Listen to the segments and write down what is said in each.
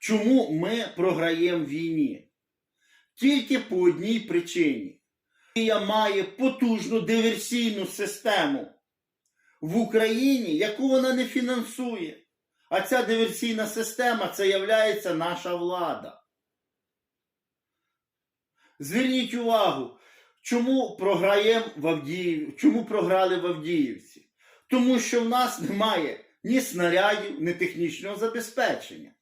Чому ми програємо війні? Тільки по одній причині. Росія має потужну диверсійну систему в Україні, яку вона не фінансує. А ця диверсійна система це являється наша влада. Зверніть увагу, чому програємо в Авдіїв, чому програли в Авдіївці? Тому що в нас немає ні снарядів, ні технічного забезпечення.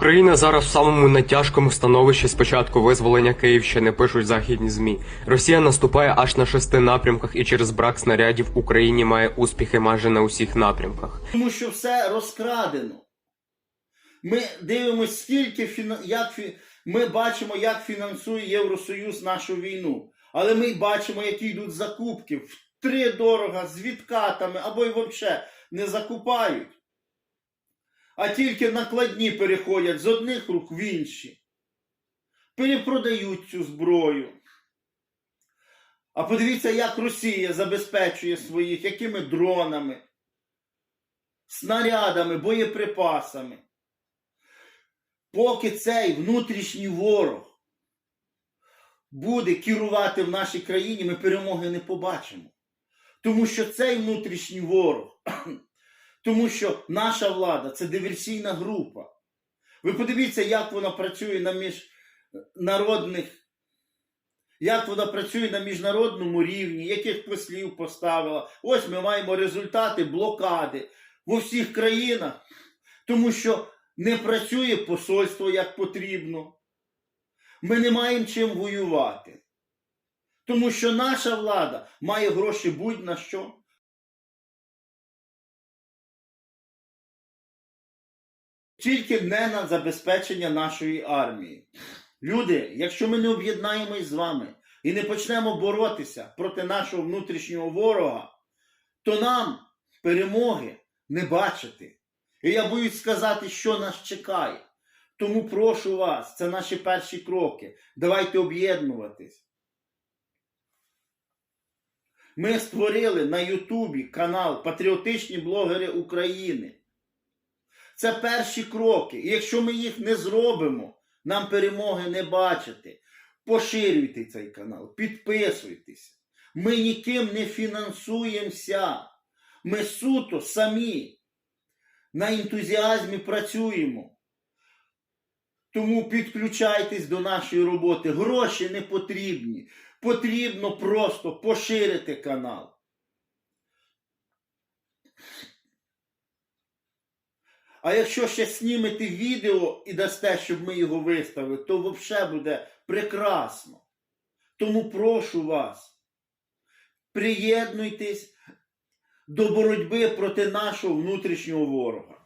Україна зараз в самому натяжкому становищі з початку визволення Київщини, пишуть західні змі. Росія наступає аж на шести напрямках і через брак снарядів Україні має успіхи майже на усіх напрямках. Тому що все розкрадено. Ми дивимося, скільки як ми бачимо, як фінансує Євросоюз нашу війну. Але ми бачимо, які йдуть закупки в три дорога з відкатами або й взагалі не закупають. А тільки накладні переходять з одних рук в інші. Перепродають цю зброю. А подивіться, як Росія забезпечує своїх, якими дронами снарядами, боєприпасами. Поки цей внутрішній ворог буде керувати в нашій країні, ми перемоги не побачимо. Тому що цей внутрішній ворог, тому що наша влада це диверсійна група. Ви подивіться, як вона працює на міжнародних, як вона працює на міжнародному рівні, яких послів поставила. Ось ми маємо результати блокади в усіх країнах, тому що не працює посольство як потрібно. Ми не маємо чим воювати. Тому що наша влада має гроші будь-на що. Тільки не на забезпечення нашої армії. Люди, якщо ми не об'єднаємось з вами і не почнемо боротися проти нашого внутрішнього ворога, то нам перемоги не бачити. І я боюсь сказати, що нас чекає. Тому прошу вас, це наші перші кроки. Давайте об'єднуватись. Ми створили на Ютубі канал Патріотичні блогери України. Це перші кроки. І якщо ми їх не зробимо, нам перемоги не бачити. Поширюйте цей канал, підписуйтесь. Ми ніким не фінансуємося. Ми суто самі на ентузіазмі працюємо. Тому підключайтесь до нашої роботи. Гроші не потрібні. Потрібно просто поширити канал. А якщо ще знімете відео і дасте, щоб ми його виставили, то взагалі буде прекрасно. Тому прошу вас, приєднуйтесь до боротьби проти нашого внутрішнього ворога.